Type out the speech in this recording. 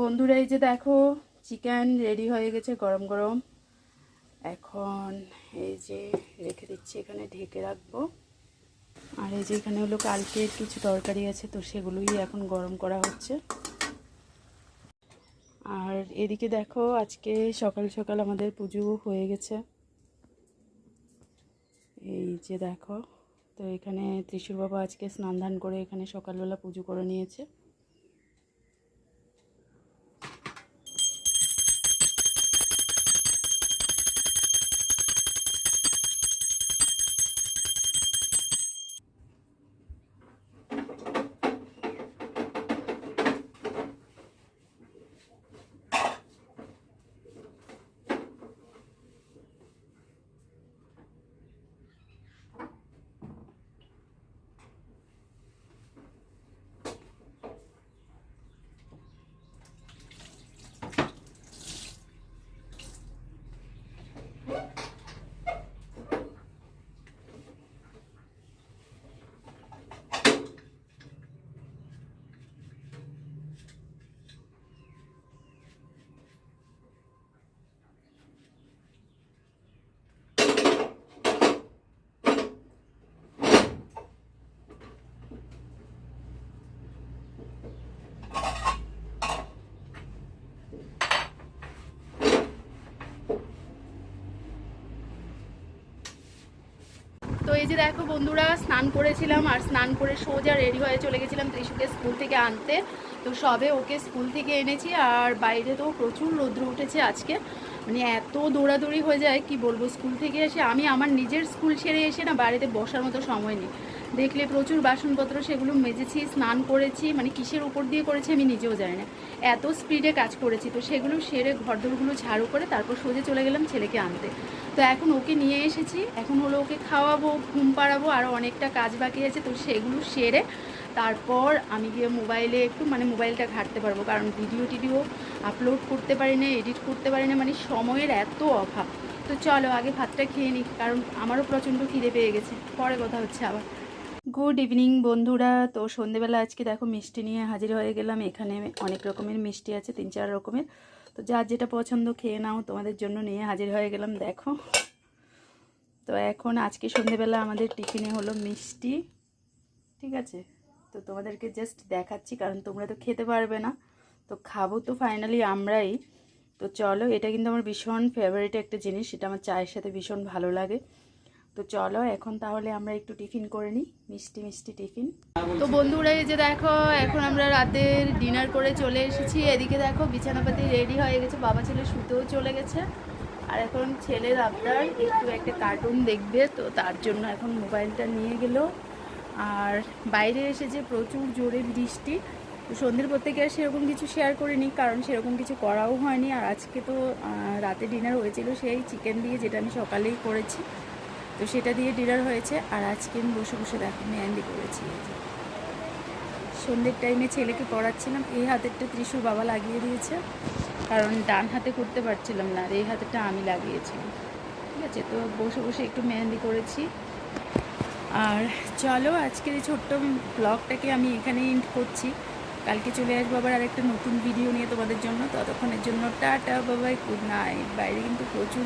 বন্ধুরা, এই যে দেখো চিকেন রেডি হয়ে গেছে গরম গরম। এখন এই যে রেখে দিচ্ছি, এখানে ঢেকে রাখব। আর এই যে এখানে হলো, কালকে কিছু তরকারি আছে, তো সেগুলোই এখন গরম করা হচ্ছে। আর এদিকে দেখো, আজকে সকাল সকাল আমাদের পুজো হয়ে গেছে। এই যে দেখো, তো এখানে ত্রিশুর বাবা আজকে স্নান ধান করে এখানে সকালবেলা পুজো করে নিয়েছে। এই যে দেখো বন্ধুরা, স্নান করেছিলাম আর স্নান করে সোজা রেডি হয়ে চলে গেছিলাম ত্রিশুকে স্কুল থেকে আনতে। তো সবে ওকে স্কুল থেকে এনেছি আর বাইরে তো প্রচুর রৌদ্র উঠেছে আজকে। মানে এত দৌড়াদৌড়ি হয়ে যায়, কি বলব, স্কুল থেকে এসে আমি আমার নিজের স্কুল ছেড়ে এসে না বাড়িতে বসার মতো সময় নেই। দেখলে প্রচুর বাসনপত্র, সেগুলো মেজেছি, স্নান করেছি মানে কিসের উপর দিয়ে করেছি আমি নিজেও জানি না। এত স্পিডে কাজ করেছি, তো সেগুলো সেরে ঘরদোরগুলো ঝাড়ু করে তারপর সোজে চলে গেলাম ছেলেকে আনতে। তো এখন ওকে নিয়ে এসেছি, এখন হলো ওকে খাওয়াবো, ঘুম পাড়াবো আরও অনেকটা কাজ বাকি আছে, তো সেগুলো সেরে তারপর আমি গিয়ে মোবাইলে একটু মানে মোবাইলটা ঘাঁটতে পারব, কারণ ভিডিও টিডিও আপলোড করতে পারি না, এডিট করতে পারি না মানে সময়ের এত অভাব। তো চলো আগে ভাতটা খেয়ে নিই, কারণ আমারও প্রচণ্ড খিদে পেয়ে গেছে, পরে কথা হচ্ছে আবার। গুড ইভিনিং বন্ধুরা। তো সন্ধেবেলা আজকে দেখো মিষ্টি নিয়ে হাজির হয়ে গেলাম। এখানে অনেক রকমের মিষ্টি আছে, তিন চার রকমের। তো যার যেটা পছন্দ খেয়ে নাও, তোমাদের জন্য নিয়ে হাজির হয়ে গেলাম, দেখো। তো এখন আজকে সন্ধেবেলা আমাদের টিফিনে হলো মিষ্টি, ঠিক আছে? তো তোমাদেরকে জাস্ট দেখাচ্ছি, কারণ তোমরা তো খেতে পারবে না। তো খাব তো ফাইনালি আমরাই। তো চলো, এটা কিন্তু আমার ভীষণ ফেভারিট একটা জিনিস, সেটা আমার চায়ের সাথে ভীষণ ভালো লাগে। তো চলো, এখন তাহলে আমরা একটু টিফিন করে নিই। মিষ্টি মিষ্টি টিফিন। তো বন্ধুরা, এই যে দেখো, এখন আমরা রাতের ডিনার করে চলে এসেছি। এদিকে দেখো, বিছানাপাতি রেডি হয়ে গেছে। বাবা ছেলে শুতেও চলে গেছে। আর এখন ছেলের আপনার একটু একটা কার্টুন দেখবে। তো তার জন্য এখন মোবাইলটা নিয়ে গেল। আর বাইরে এসেছে প্রচুর জোরে বৃষ্টি, তো সন্ধ্যের পর থেকে আর সেরকম কিছু শেয়ার করিনি, কারণ সেরকম কিছু করাও হয়নি। আর আজকে তো রাতে ডিনার হয়েছিল সেই চিকেন দিয়ে, যেটা আমি সকালেই করেছি। তো সেটা দিয়ে ডিনার হয়েছে আর আজকে আমি বসে বসে দেখো মেহেন্দি করেছি সন্ধ্যের টাইমে ছেলেকে পড়াচ্ছিলাম, এই হাতেরটা ত্রিশুর বাবা লাগিয়ে দিয়েছে। কারণ ডান হাতে করতে পারছিলাম না আর এই হাতেরটা আমি লাগিয়েছিলাম। ঠিক আছে, তো বসে বসে একটু মেহেন্দি করেছি। আর চলো, আজকের এই ছোট্ট ব্লগটাকে আমি এখানেই এন্ড করছি। কালকে চলে আসব আবার আরেকটা নতুন ভিডিও নিয়ে তোমাদের জন্য। ততক্ষণের জন্য টাটা বাবাই গুড নাইট বাইরে কিন্তু প্রচুর